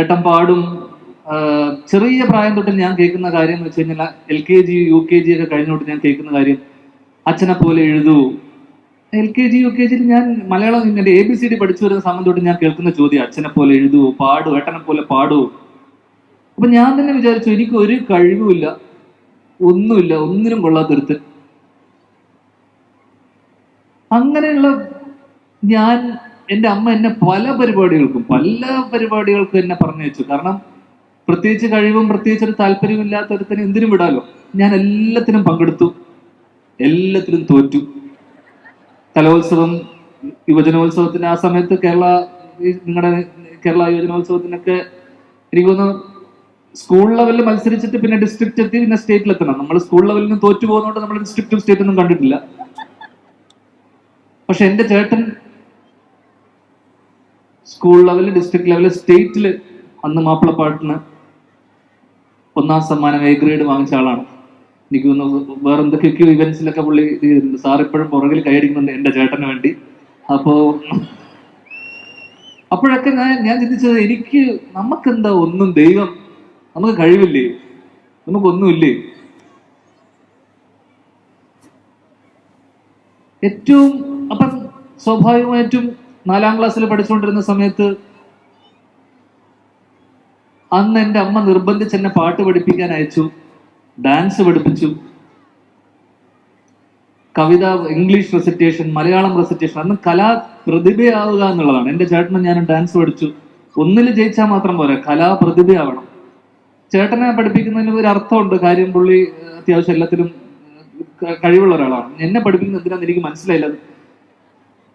ഏട്ടൻ പാടും. ചെറിയ പ്രായം തൊട്ട് ഞാൻ കേൾക്കുന്ന കാര്യം എന്ന് വെച്ച് കഴിഞ്ഞാൽ L K G U K G ഒക്കെ കഴിഞ്ഞോട്ട് ഞാൻ കേൾക്കുന്ന കാര്യം അച്ഛനെ പോലെ എഴുതൂ. L K G U K ജിയിൽ ഞാൻ മലയാളം എന്റെ എ ബി സി ഡി പഠിച്ചു വരുന്ന സമയം തൊട്ട് ഞാൻ കേൾക്കുന്ന ചോദ്യം അച്ഛനെ പോലെ എഴുതൂ പാടു ഏട്ടനെ പോലെ പാടൂ. അപ്പൊ ഞാൻ തന്നെ വിചാരിച്ചു എനിക്ക് ഒരു കഴിവുമില്ല ഒന്നുമില്ല ഒന്നിനും കൊള്ളാത്തൊരുത്ത്. അങ്ങനെയുള്ള ഞാൻ എന്റെ അമ്മ എന്നെ പല പരിപാടികൾക്കും പല പരിപാടികൾക്കും എന്നെ പറഞ്ഞു വെച്ചു കാരണം പ്രത്യേകിച്ച് കഴിവും പ്രത്യേകിച്ച് ഒരു താല്പര്യവും ഇല്ലാത്തൊരുത്തിന് എന്തിനും വിടാലോ? ഞാൻ എല്ലാത്തിനും പങ്കെടുത്തു. എല്ലാത്തിലും തോറ്റു. കലോത്സവം യുവജനോത്സവത്തിന് ആ സമയത്ത് കേരള നിങ്ങളുടെ കേരള യുവജനോത്സവത്തിനൊക്കെ എനിക്ക് തോന്നുന്നു സ്കൂൾ ലെവലിൽ മത്സരിച്ചിട്ട് പിന്നെ ഡിസ്ട്രിക്റ്റ് എത്തി പിന്നെ സ്റ്റേറ്റിൽ എത്തണം. നമ്മൾ സ്കൂൾ ലെവലിൽ നിന്ന് തോറ്റു പോകുന്നതുകൊണ്ട് നമ്മൾ ഡിസ്ട്രിക്റ്റും സ്റ്റേറ്റും ഒന്നും കണ്ടിട്ടില്ല. പക്ഷെ എന്റെ ചേട്ടൻ സ്കൂൾ ലെവൽ ഡിസ്ട്രിക്ട് ലെവലിൽ സ്റ്റേറ്റിൽ അന്ന് മാപ്പിളപ്പാട്ടിന് ഒന്നാം സമ്മാനം എ ഗ്രേഡ് വാങ്ങിച്ച ആളാണ്. എനിക്ക് തോന്നുന്നു വേറെ എന്തൊക്കെയൊക്കെയോ ഇവന്റ്സിലൊക്കെ പുള്ളി ചെയ്തിട്ടുണ്ട്. സാർ ഇപ്പോഴും പുറകിൽ കൈയടിക്കുന്നുണ്ട് എന്റെ ചേട്ടന് വേണ്ടി. അപ്പോ അപ്പോഴൊക്കെ ഞാൻ ഞാൻ ചിന്തിച്ചത് എനിക്ക് നമുക്കെന്താ ഒന്നും ദൈവം നമുക്ക് കഴിവില്ലേ? നമുക്കൊന്നുമില്ലേ? ഏറ്റവും അപ്പം സ്വാഭാവികമായിട്ടും നാലാം ക്ലാസ്സിൽ പഠിച്ചുകൊണ്ടിരുന്ന സമയത്ത് അന്ന് എന്റെ അമ്മ നിർബന്ധിച്ച് എന്നെ പാട്ട് പഠിപ്പിക്കാൻ അയച്ചു ഡാൻസ് പഠിപ്പിച്ചു കവിത ഇംഗ്ലീഷ് റെസിറ്റേഷൻ മലയാളം റെസിറ്റേഷൻ അന്ന് കലാ പ്രതിഭയാവുക എന്നുള്ളതാണ്. എന്റെ ചേട്ടനെ ഞാൻ ഡാൻസ് പഠിച്ചു. ഒന്നിൽ ജയിച്ചാൽ മാത്രം പോരാ കലാ പ്രതിഭയാവണം. ചേട്ടനെ പഠിപ്പിക്കുന്നതിന് ഒരു അർത്ഥമുണ്ട്. കാര്യം പുള്ളി അത്യാവശ്യം എല്ലാത്തിലും കഴിവുള്ള ഒരാളാണ്. എന്നെ പഠിപ്പിക്കുന്ന എന്തിനാന്ന് എനിക്ക് മനസ്സിലായില്ല.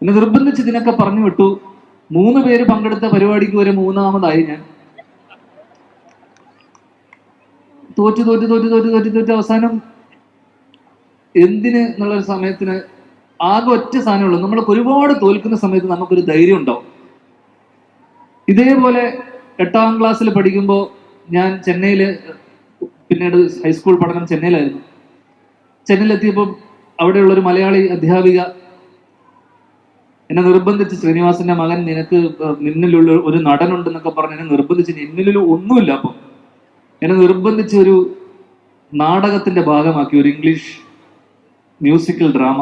എന്നെ നിർബന്ധിച്ച് ഇതിനൊക്കെ പറഞ്ഞു വിട്ടു. മൂന്ന് പേര് പങ്കെടുത്ത പരിപാടിക്ക് വരെ മൂന്നാമതായി ഞാൻ. തോറ്റു തോറ്റു തോറ്റു തോറ്റു തോറ്റു തോറ്റു അവസാനം എന്തിന് എന്നുള്ള ഒരു സമയത്തിന് ആകെ ഒറ്റ സാധനമുള്ളൂ നമ്മളൊക്കെ ഒരുപാട് തോൽക്കുന്ന സമയത്ത് നമുക്കൊരു ധൈര്യം ഉണ്ടാവും. ഇതേപോലെ എട്ടാം ക്ലാസ്സിൽ പഠിക്കുമ്പോൾ ഞാൻ ചെന്നൈയിൽ പിന്നീട് ഹൈസ്കൂൾ പഠനം ചെന്നൈയിലായിരുന്നു. ചെന്നൈയിലെത്തിയപ്പോൾ അവിടെയുള്ള ഒരു മലയാളി അധ്യാപിക എന്നെ നിർബന്ധിച്ച് ശ്രീനിവാസന്റെ മകൻ നിനക്ക് നിന്നിലുള്ള ഒരു നടനുണ്ടെന്നൊക്കെ പറഞ്ഞ് എന്നെ നിർബന്ധിച്ച് എന്നിൽ ഒന്നുമില്ല അപ്പം. എന്നെ നിർബന്ധിച്ച് ഒരു നാടകത്തിന്റെ ഭാഗമാക്കി ഒരു ഇംഗ്ലീഷ് മ്യൂസിക്കൽ ഡ്രാമ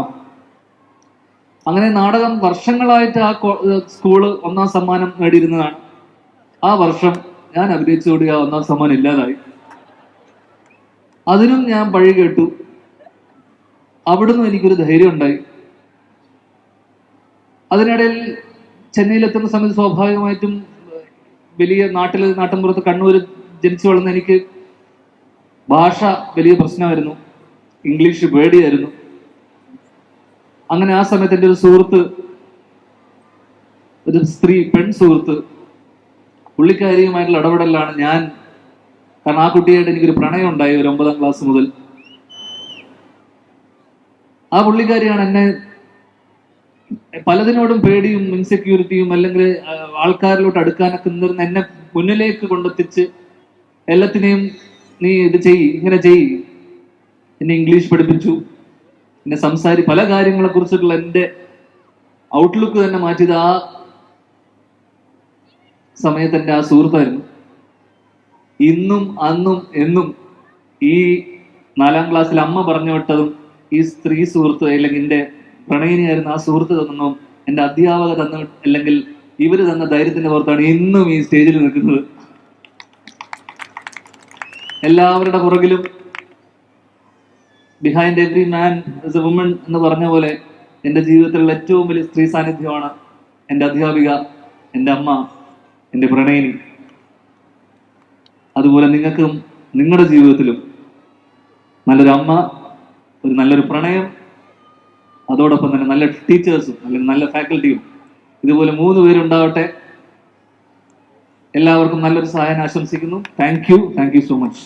അങ്ങനെ നാടകം വർഷങ്ങളായിട്ട് ആ സ്കൂൾ ഒന്നാം സമ്മാനം നേടിയിരുന്നതാണ്. ആ വർഷം ഞാൻ അഭിനയിച്ചുകൂടി ആ ഒന്നാം സമ്മാനം ഇല്ലാതായി. അതിനും ഞാൻ പഴി കേട്ടു. അവിടുന്ന് എനിക്കൊരു ധൈര്യം ഉണ്ടായി അതിനിടയിൽ ചെന്നൈയിലെത്തുന്ന സമയത്ത് സ്വാഭാവികമായിട്ടും വലിയ നാട്ടിൽ നാട്ടിൻപുറത്ത് കണ്ണൂർ ജനിച്ചു വളർന്ന എനിക്ക് ഭാഷ വലിയ പ്രശ്നമായിരുന്നു. ഇംഗ്ലീഷ് പേടിയായിരുന്നു. അങ്ങനെ ആ സമയത്ത് എന്റെ ഒരു സുഹൃത്ത് ഒരു സ്ത്രീ പെൺ സുഹൃത്ത് പുള്ളിക്കാരിയുമായിട്ടുള്ള ഇടപെടലാണ് ഞാൻ കാരണം ആ കുട്ടിയായിട്ട് എനിക്കൊരു പ്രണയം ഉണ്ടായി ഒരു ഒമ്പതാം ക്ലാസ് മുതൽ. ആ പുള്ളിക്കാരിയാണ് എന്നെ പലതിനോടും പേടിയും ഇൻസെക്യൂരിറ്റിയും അല്ലെങ്കിൽ ആൾക്കാരിലോട്ട് അടുക്കാനൊക്കെ നിന്നിരുന്ന എന്നെ മുന്നിലേക്ക് കൊണ്ടെത്തിച്ച് എല്ലാത്തിനെയും നീ ഇത് ചെയ് ഇങ്ങനെ ചെയ് എന്നെ ഇംഗ്ലീഷ് പഠിപ്പിച്ചു. എന്നെ സംസാരി പല കാര്യങ്ങളെ കുറിച്ചിട്ടുള്ള എന്റെ ഔട്ട്ലുക്ക് തന്നെ മാറ്റിയത് ആ സമയത്ത് എന്റെ ആ സുഹൃത്തായിരുന്നു. ഇന്നും അന്നും എന്നും ഈ നാലാം ക്ലാസ്സിൽ അമ്മ പറഞ്ഞു വിട്ടതും ഈ സ്ത്രീ സുഹൃത്ത് അല്ലെങ്കിൽ എന്റെ പ്രണയിനിയായിരുന്ന ആ സുഹൃത്ത് തന്നു എന്റെ അധ്യാപക തന്ന അല്ലെങ്കിൽ ഇവർ തന്ന ധൈര്യത്തിന്റെ പുറത്താണ് ഇന്നും ഈ സ്റ്റേജിൽ നിൽക്കുന്നത്. എല്ലാവരുടെ പുറകിലും behind every man is a woman എന്ന് പറഞ്ഞ പോലെ എന്റെ ജീവിതത്തിലുള്ള ഏറ്റവും വലിയ സ്ത്രീ സാന്നിധ്യമാണ് എന്റെ അധ്യാപിക എന്റെ അമ്മ എന്റെ പ്രണയിനി. അതുപോലെ നിങ്ങൾക്കും നിങ്ങളുടെ ജീവിതത്തിലും നല്ലൊരു അമ്മ ഒരു നല്ലൊരു പ്രണയം അതോടൊപ്പം തന്നെ നല്ല ടീച്ചേഴ്സും അല്ലെങ്കിൽ നല്ല ഫാക്കൽറ്റിയും ഇതുപോലെ മൂന്ന് പേരുണ്ടാവട്ടെ. എല്ലാവർക്കും നല്ലൊരു സഹായം ആശംസിക്കുന്നു. Thank you thank you so much